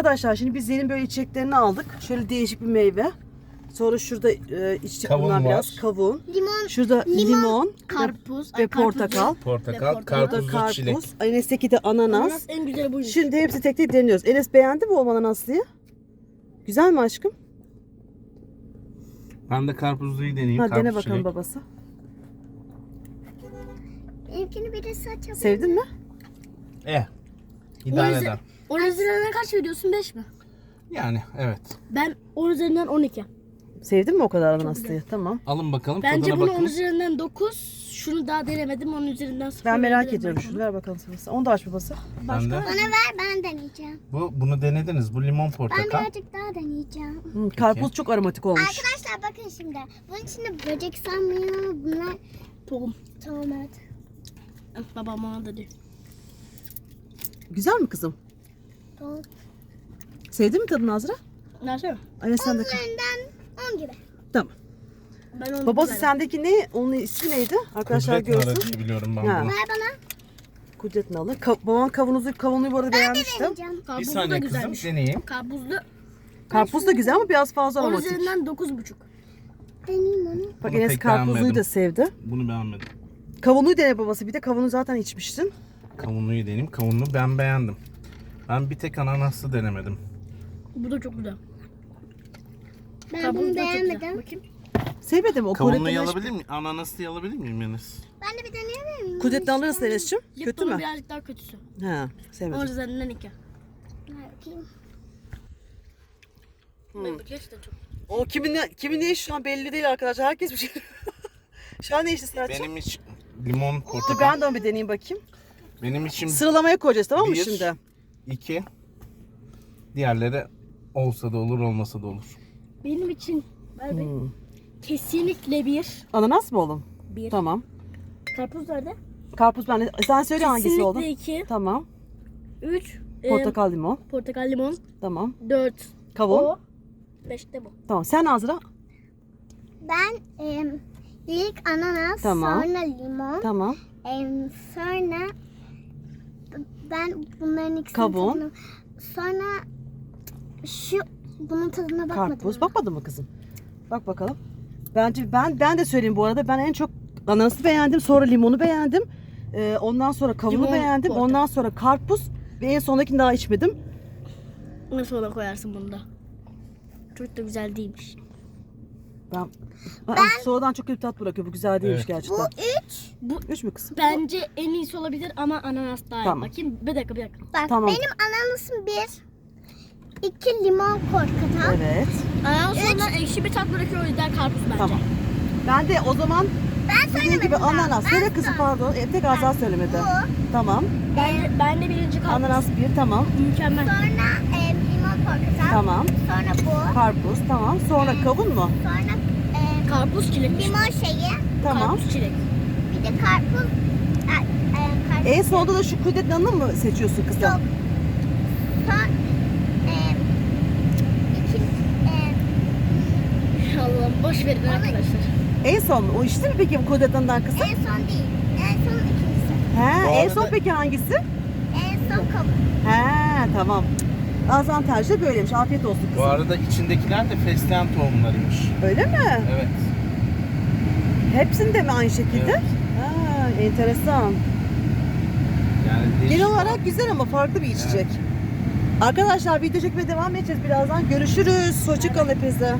Arkadaşlar şimdi biz yeni böyle içeceklerini aldık. Şöyle değişik bir meyve. Sonra şurada e, içtik Kavun bundan var. biraz. Kavun. Limon, Şurada limon, Limon, ve- karpuz, ve, ay, karpuzlu. portakal. Portakal, Ve portakal. Karpuzlu karpuz. çilek. Enes'teki de ananas. Ananas en güzeli buymuş. Şimdi hepsi tek tek deniyoruz. Enes beğendi mi o ananaslığı? Güzel mi aşkım? Ben de karpuzluyu deneyeyim. Ha, karpuz dene bakalım çilek. babası. Benimkini birisi açabilir. Sevdin mi? Eh. İdare eder. Onun üzerinden kaç veriyorsun? 5 mi? Yani evet. Ben 10 üzerinden 12. Sevdin mi o kadar ananaslıyı? Tamam. Alın bakalım Bence tadına bunu 10 bakın. üzerinden 9. Şunu daha denemedim. Onun üzerinden 0. Ben merak ediyorum şunu. Ver bakalım babası. Onu da aç babası. Ben de. Başka? Bana ver ben deneyeceğim. Bu bunu denediniz. Bu limon Ben portakal. birazcık daha deneyeceğim. Hmm, karpuz çok aromatik olmuş. Arkadaşlar bakın şimdi. Bunun içinde böcek sanmıyor. Bunlar Tohum. tamam evet. Babam bana da diyor. Güzel mi kızım? Doğru. Sevdin mi tadını Azra? Versene. Ay sen de. Üzerinden 10 gibi. Tamam. Ben onu Babası güzel. sendeki ne? Onun ismi neydi? Arkadaşlar Kudret görsün. diye biliyorum ben Ha. bunu. Ver bana. Kudret nalı. Ka- babam kavunuzu, kavunuyu bu arada beğenmiştim. Deneyeceğim. Bir Karpuzlu da saniye kızım güzelmiş. deneyeyim. Karpuzlu. Karpuz da güzel ama biraz fazla 10 aromatik. üzerinden 9,5. Deneyeyim onu. Bak Bunu Enes pek karpuzluyu beğenmedim. da sevdi. Bunu beğenmedim. Kavunuyu dene babası. Bir de kavunu zaten içmiştin. Kavunluyu deneyeyim. Kavunlu ben beğendim. Ben bir tek ananaslı denemedim. Bu da çok güzel. Ben Karpuz bunu da çok güzel. beğenmedim. Bakayım. Sevmedim o Kavunluyu Kudret'in alabilir miyim? Ananaslı alabilir miyim Enes? Ben de bir deneyebilir miyim? Kudret'ini alırız Enes'cim. Kötü Lipton'un mü? birazcık daha kötüsü. Ha, 10 sevmedim. üzerinden 2. Ver bakayım. Hmm. Gerçekten çok. O kimin ne, kimin ne işi şu an belli değil arkadaşlar. Herkes bir şey. şu an ne işi Serhat'cığım? Benim için limon Dur portakal. ben de onu bir deneyeyim bakayım. Benim için Sıralamaya koyacağız tamam mı Bir. şimdi? İki. Diğerleri olsa da olur olmasa da olur. Benim için be. Hmm. kesinlikle bir. Ananas mı oğlum? Bir. Tamam. Karpuz nerede? Karpuz ben de... Sen söyle hangisi Kesinlikle oğlum? iki. Tamam. Üç. e, Portakal limon. portakal limon. Tamam. Dört. Kavun. O. Beşte bu. Tamam. Sen Azra? Ben em, ilk ananas, Tamam. sonra limon, Tamam. em, sonra ben bunların ikisini Kavun. tadına- sonra şu bunun tadına bakmadım. Karpuz. Bakmadın mı kızım? Bak bakalım. Bence ben ben de söyleyeyim bu arada. Ben en çok ananası beğendim. Sonra limonu beğendim. Ee, ondan sonra kavunu Limon, beğendim. portakal. Ondan sonra karpuz. Ve en sondakini daha içmedim. Nasıl ona koyarsın bunu da? Çok da güzel değilmiş. Ben, Aa, sonradan çok kötü tat bırakıyor. Bu güzel değilmiş Evet. gerçekten. Bu üç. Bu Üç mü kızım? bence en iyisi olabilir ama ananas daha iyi. Tamam. Bakayım bir dakika bir dakika. Bak Tamam. benim ananasım bir. iki limon portakal. Evet. Ananas ondan ekşi bir tat bırakıyor o yüzden karpuz bence. Tamam. Ben de o zaman Ben dediğin söylemedim gibi daha. ananas. Ben Söyle kızım pardon. E, tek Azra söylemedi. Bu. Tamam. Bence, ben de birinci karpuz. Ananas bir tamam. Mükemmel. Sonra em, limon portakal. Tamam. Sonra bu. Karpuz tamam. Sonra kavun mu? Sonra em, Karpuz çilek. limon şeyi. Tamam. Karpuz çilek. De karpuz. e, e, karpuz. En sonunda da şu kudret nanı mı seçiyorsun kızım? Yok. Son em, iki, em, Allah'ım boş verin arkadaşlar. En son mu? O içti mi peki bu kudret nanından kızım? en son değil. En son ikincisi. He, Bu en arada- son peki hangisi? En son kavun. He, tamam. Azan tercih de böyleymiş. Afiyet olsun Bu kızım. arada içindekiler de fesleğen tohumlarıymış. Öyle mi? Evet. Hepsinde mi aynı şekilde? Evet. Enteresan. Yani. Genel olarak güzel ama farklı bir içecek. Arkadaşlar video çekmeye devam edeceğiz birazdan. Görüşürüz. Hoşçakalın hepinize.